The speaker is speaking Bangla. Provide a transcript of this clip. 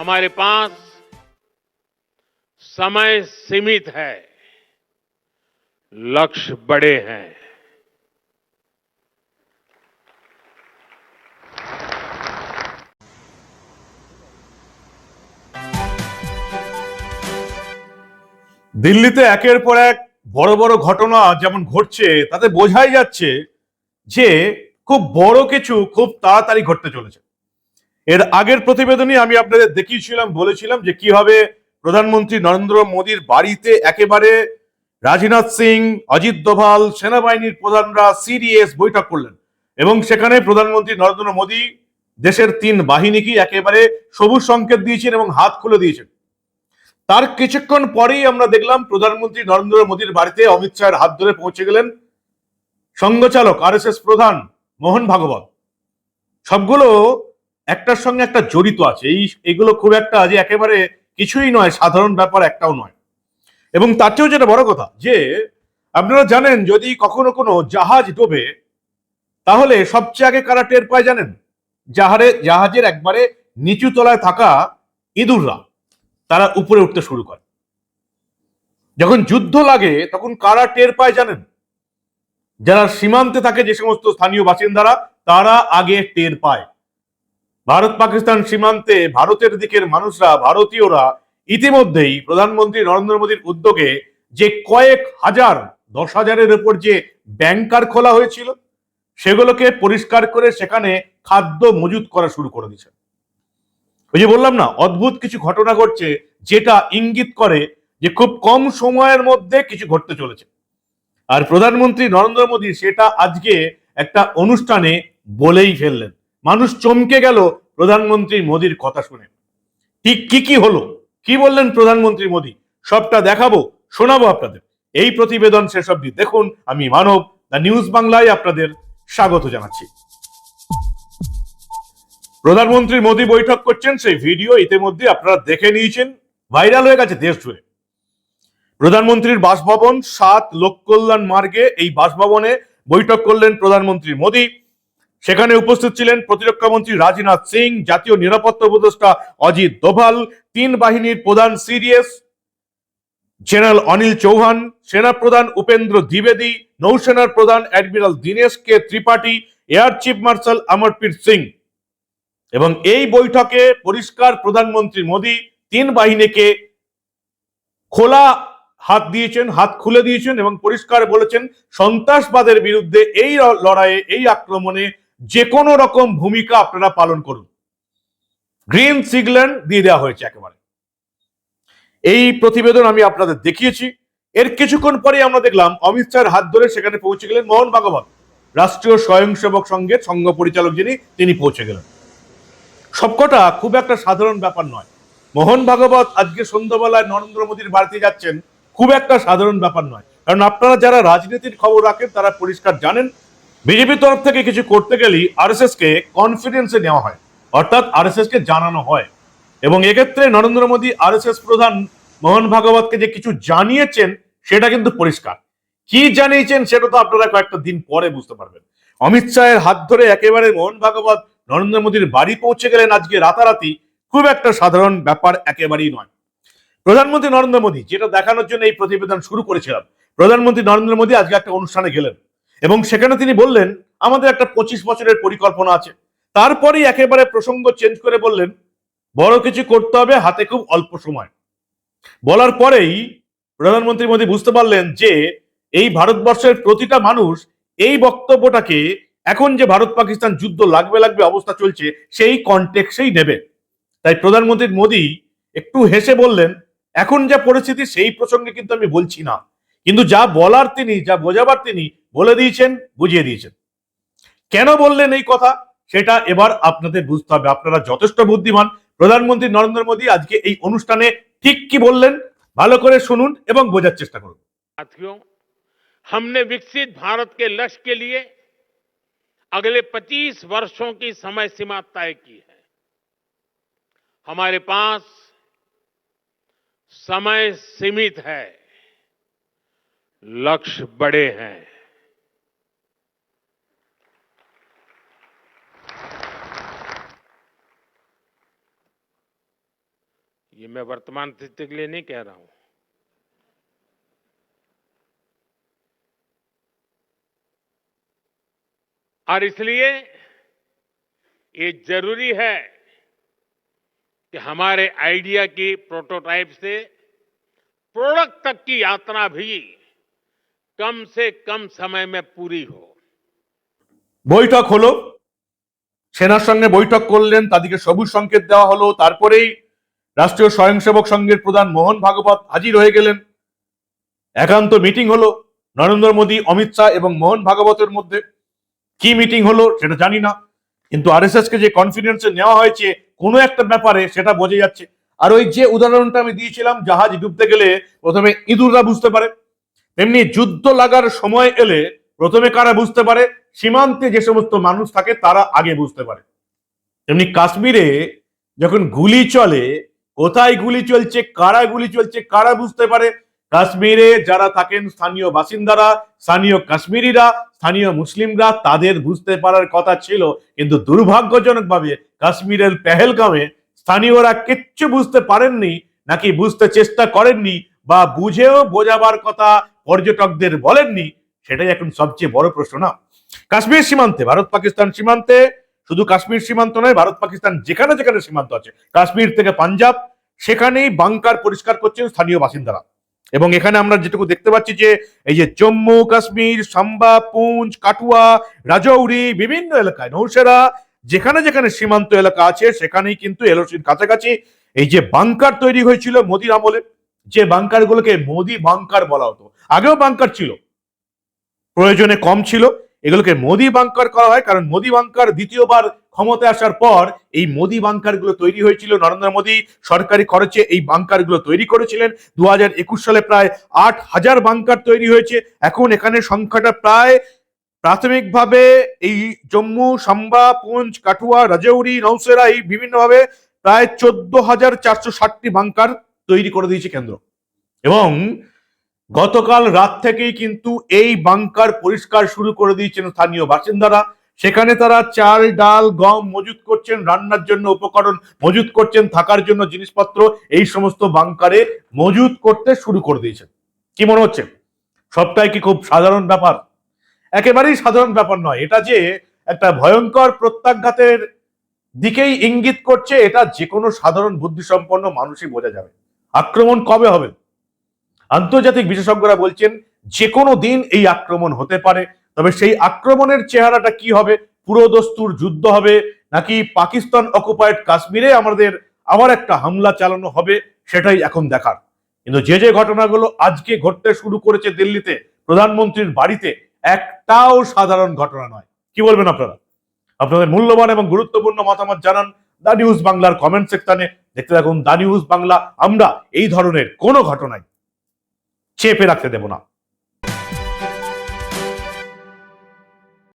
हमारे पास समय सीमित है लक्ष्य बड़े हैं দিল্লিতে একের পর এক বড় বড় ঘটনা যেমন ঘটছে তাতে বোঝাই যাচ্ছে যে খুব বড় কিছু খুব তাড়াতাড়ি ঘটতে চলেছে এর আগের প্রতিবেদনে আমি আপনাদের দেখিয়েছিলাম, বলেছিলাম যে কীভাবে প্রধানমন্ত্রী নরেন্দ্র মোদীর বাড়িতে একেবারে রাজনাথ সিং, অজিত দোভাল, সেনাবাহিনীর প্রধানরা সিডিএস বৈঠক করলেন। এবং সেখানে প্রধানমন্ত্রী নরেন্দ্র মোদী দেশের তিন বাহিনীকে একেবারে সবুজ সংকেত দিয়েছেন এবং হাত খুলে দিয়েছেন। তার কিছুক্ষণ পরেই আমরা দেখলাম প্রধানমন্ত্রী নরেন্দ্র মোদীর বাড়িতে অমিত শাহের হাত ধরে পৌঁছে গেলেন সংঘচালক আর প্রধান মোহন ভাগবত। সবগুলো একটার সঙ্গে একটা জড়িত আছে। এই, এগুলো খুব একটা যে একেবারে কিছুই নয়, সাধারণ ব্যাপার একটাও নয়। এবং তার চেয়েও যেটা বড় কথা, যে আপনারা জানেন, যদি কখনো কোনো জাহাজ ডোবে, তাহলে সবচেয়ে আগে কারা টের পায় জানেন? জাহারে, জাহাজের একবারে নিচু তলায় থাকা ইঁদুররা, তারা উপরে উঠতে শুরু করে। যখন যুদ্ধ লাগে, তখন কারা টের পায় জানেন? যারা সীমান্তে থাকে যে সমস্ত স্থানীয় বাসিন্দারা, তারা আগে টের পায়। ভারত পাকিস্তান সীমান্তে ভারতের দিকের মানুষরা, ভারতীয়রা ইতিমধ্যেই প্রধানমন্ত্রী নরেন্দ্র মোদীর উদ্যোগে যে কয়েক হাজার, দশ হাজারের উপর যে ব্যাংকার খোলা হয়েছিল, সেগুলোকে পরিষ্কার করে সেখানে খাদ্য মজুত করা শুরু করে দিয়েছে। ওই যে বললাম না, অদ্ভুত কিছু ঘটনা ঘটছে যেটা ইঙ্গিত করে যে খুব কম সময়ের মধ্যে কিছু ঘটতে চলেছে। আর প্রধানমন্ত্রী নরেন্দ্র মোদী সেটা আজকে একটা অনুষ্ঠানে বলেই ফেললেন। মানুষ চমকে গেল প্রধানমন্ত্রী মোদীর কথা শুনে। ঠিক কি কি হলো? কি বললেন প্রধানমন্ত্রী মোদী? সবটা দেখাবো, শোনাবো আপনাদের। এই প্রতিবেদন শেষ অব্দি দেখুন। আমি মানব, দ্য নিউজ বাংলায় আপনাদের স্বাগত জানাচ্ছি। প্রধানমন্ত্রী মোদী বৈঠক করছেন, সেই ভিডিও ইতিমধ্যে আপনারা দেখে নিয়েছেন। ভাইরাল হয়ে গেছে দেশ জুড়ে। প্রধানমন্ত্রীর বাসভবন, সাত লোক কল্যাণ মার্গে এই বাসভবনে বৈঠক করলেন প্রধানমন্ত্রী মোদী। সেখানে উপস্থিত ছিলেন প্রতিরক্ষা মন্ত্রী রাজনাথ সিং, জাতীয় নিরাপত্তা উপদেষ্টা অজিত দোভাল, তিন বাহিনীর প্রধান সিডিএস জেনারেল অনিল চৌহান, সেনা প্রধান উপেন্দ্র দ্বিবেদী, নৌসেনার প্রধান admiral Dinesh K Tripathi, air chief marshal Amarpreet Singh. এবং এই বৈঠকে পরিষ্কার প্রধানমন্ত্রী মোদী তিন বাহিনীকে খোলা হাত দিয়েছেন, হাত খুলে দিয়েছেন এবং পরিষ্কার বলেছেন, সন্ত্রাসবাদের বিরুদ্ধে এই লড়াইয়ে, এই আক্রমণে যে কোনো রকম ভূমিকা আপনারা পালন করুন। গ্রিন সিগল্যান্ড দিয়ে দেওয়া হয়েছে একেবারে। এই প্রতিবেদন আমি আপনাদের দেখিয়েছি। এর কিছুক্ষণ পরে আমরা দেখলাম অমিত শাহের হাত ধরে সেখানে পৌঁছে গেলেন মোহন ভাগবত রাষ্ট্রীয় স্বয়ংসেবক সংঘের সংঘ পরিচালক যিনি, তিনি পৌঁছে গেলেন। সবকটা খুব একটা সাধারণ ব্যাপার নয়। মোহন ভাগবত আজকে সন্ধ্যাবেলায় নরেন্দ্র মোদীর বাড়িতে যাচ্ছেন, খুব একটা সাধারণ ব্যাপার নয়। কারণ আপনারা যারা রাজনীতির খবর রাখেন, তারা পরিষ্কার জানেন বিজেপির তরফ থেকে কিছু করতে গেলেই আরএসএস কে কনফিডেন্সে নেওয়া হয়, অর্থাৎ আরএসএস কে জানানো হয়। এবং এক্ষেত্রে নরেন্দ্র মোদী আরএসএস প্রধান মোহন ভাগবতকে যে কিছু জানিয়েছেন, সেটা কিন্তু পরিষ্কার। কি জানিয়েছেন সেটা তো আপনারা কয়েকটা দিন পরে বুঝতে পারবেন। অমিত শাহের হাত ধরে একেবারে মোহন ভাগবত, নরেন্দ্র মোদীর বাড়ি পৌঁছে গেলেন আজকে রাতারাতি, খুব একটা সাধারণ ব্যাপার একেবারেই নয়। প্রধানমন্ত্রী নরেন্দ্র মোদী, যেটা দেখানোর জন্য এই প্রতিবেদন শুরু করেছিলাম, প্রধানমন্ত্রী নরেন্দ্র মোদী আজকে একটা অনুষ্ঠানে গেলেন। এবং সেখানে তিনি বললেন, আমাদের একটা পঁচিশ বছরের পরিকল্পনা আছে। তারপরেই একেবারে প্রসঙ্গ চেঞ্জ করে বললেন, বড় কিছু করতে হবে হাতে খুব অল্প সময়। বলার পরেই প্রধানমন্ত্রী মোদী বুঝতে পারলেন যে, এই ভারতবর্ষের প্রতিটা মানুষ এই বক্তব্যটাকে এখন যে ভারত পাকিস্তান যুদ্ধ লাগবে লাগবে অবস্থা চলছে, সেই কন্টেক্সেই নেবে। তাই প্রধানমন্ত্রী মোদী একটু হেসে বললেন, এখন যা পরিস্থিতি সেই প্রসঙ্গে কিন্তু আমি বলছি না। কিন্তু যা বলার তিনি, যা বোঝাবার তিনি বলে দিয়েছেন বুঝিয়ে দিয়েছেন কেন বললেন এই কথা সেটা এবার আপনাদের বুঝতে হবে আপনারা যথেষ্ট বুদ্ধিমান প্রধানমন্ত্রী নরেন্দ্র মোদী আজকে এই অনুষ্ঠানে ঠিক কি বললেন ভালো করে শুনুন এবং বোঝার চেষ্টা করুন साथियों हमने विकसित भारत के लक्ष्य के लिए अगले 25 वर्षों की समय सीमा तय की है हमारे पास समय सीमित है लक्ष्य बड़े हैं ये मैं वर्तमान स्थिति के लिए नहीं कह रहा हूं और इसलिए ये जरूरी है कि हमारे आइडिया की प्रोटोटाइप से प्रोडक्ट तक की यात्रा भी कम से कम समय में पूरी हो বৈঠক হলো সেনার সঙ্গে বৈঠক করলেন তাদেরকে সবুজ সংকেত দেওয়া হলো তারপরেই রাষ্ট্রীয় স্বয়ংসেবক সংঘের প্রধান মোহন ভাগবত হাজির হয়ে গেলেন। একান্ত মিটিং হলো নরেন্দ্র মোদী, অমিত শাহ এবং মোহন ভাগবতের মধ্যে। কি মিটিং হলো সেটা জানি না, কিন্তু আরএসএস কে যে কনফিডেন্সে নেওয়া হয়েছে, কোনো একটা ব্যাপারে সেটা বোঝা যাচ্ছে। আর ওই যে উদাহরণটা আমি দিয়েছিলাম, জাহাজ ডুবতে গেলে প্রথমে ইঁদুররা বুঝতে পারে, তেমনি যুদ্ধ লাগার সময় এলে প্রথমে কারা বুঝতে পারে, সীমান্তে যে সমস্ত মানুষ থাকে তারা আগে বুঝতে পারে। তেমনি কাশ্মীরে যখন গুলি চলে কোথায় গুলি চলছে, কারা গুলি চলছে, কারা বুঝতে পারে? কাশ্মীরে যারা থাকেন স্থানীয় বাসিন্দারা, স্থানীয় কাশ্মীরিরা, স্থানীয় মুসলিমরা, তাদের বুঝতে পারার কথা ছিল। কিন্তু দুর্ভাগ্যজনকভাবে কাশ্মীরের পেহেলগামে স্থানীয়রা কিচ্ছু বুঝতে পারেননি, নাকি বুঝতে চেষ্টা করেননি, বা বুঝেও বোঝাবার কথা পর্যটকদের বলেননি, সেটাই এখন সবচেয়ে বড় প্রশ্ন না। কাশ্মীর সীমান্তে, ভারত পাকিস্তান সীমান্তে, শুধু কাশ্মীর সীমান্ত নয়, ভারত পাকিস্তান যেখানে যেখানে সীমান্ত আছে, কাশ্মীর থেকে পাঞ্জাব সেখানেই বাংকার পরিষ্কার করছেন স্থানীয় বাসিন্দারা। এবং এখানে আমরা যেটুকু দেখতে পাচ্ছি যে, এই যে জম্মু, কাশ্মীর, সাম্বা পুঞ্চ কাটুয়া, রাজৌরি, বিভিন্ন এলাকায় নৌসেরা, যেখানে যেখানে সীমান্ত এলাকা আছে, সেখানেই কিন্তু এলওসির কাছাকাছি এই যে বাংকার তৈরি হয়েছিল মোদির আমলে। যে বাংকারগুলোকে মোদি বাংকার বলা হতো। আগেও বাংকার ছিল। প্রয়োজনে কম ছিল। এগুলোকে মোদি বাংকার করা হয় কারণ মোদি বাংকার দ্বিতীয়বার ক্ষমতায় আসার পর এই মোদি বাংকারগুলো তৈরি হয়েছিল। নরেন্দ্র মোদী সরকারি খরচে এই বাংকারগুলো তৈরি করেছিলেন। দু হাজার একুশ সালে প্রায় আট হাজার বাংকার তৈরি হয়েছে। এখন এখানে সংখ্যাটা প্রায় প্রাথমিকভাবে এই জম্মু, সাম্বা পুঞ্চ কাঠুয়া, রাজৌরি নৌসেরা এই বিভিন্নভাবে প্রায় চোদ্দ হাজার চারশো ষাটটি বাংকার তৈরি করে দিয়েছে কেন্দ্র। এবং গতকাল রাত থেকেই কিন্তু এই বাংকার পরিষ্কার শুরু করে দিয়েছেন স্থানীয় বাসিন্দারা। সেখানে তারা চাল, ডাল, গম মজুত করছেন, রান্নার জন্য উপকরণ মজুত করছেন, থাকার জন্য জিনিসপত্র, এই সমস্ত বাংকারে মজুত করতে শুরু করে দিয়েছেন। কি মনে হচ্ছে? সবটাই কি খুব সাধারণ ব্যাপার? একেবারেই সাধারণ ব্যাপার নয়। এটা যে একটা ভয়ঙ্কর প্রত্যাঘাতের দিকেই ইঙ্গিত করছে, এটা যে কোনো সাধারণ বুদ্ধিসম্পন্ন মানুষই বোঝা যাবে। আক্রমণ কবে হবে? আন্তর্জাতিক বিশেষজ্ঞরা বলছেন যে কোনো দিন এই আক্রমণ হতে পারে, তবে সেই আক্রমণের চেহারাটা কি হবে? পুরোদস্তুর যুদ্ধ হবে? নাকি পাকিস্তান অকুপায়েড কাশ্মীরে আমাদের আবার একটা হামলা চালানো হবে? সেটাই এখন দেখার। কিন্তু যে যে ঘটনাগুলো আজকে ঘটতে শুরু করেছে দিল্লিতে, প্রধানমন্ত্রীর বাড়িতে, একটাও সাধারণ ঘটনা নয়। কি বলবেন আপনারা? আপনাদের মূল্যবান এবং গুরুত্বপূর্ণ মতামত জানান দা নিউজ বাংলার কমেন্ট সেকশনে। দেখতে থাকুন দা নিউজ বাংলা। আমরা এই ধরনের কোনো ঘটনায় চেপে রাখতে দেব না।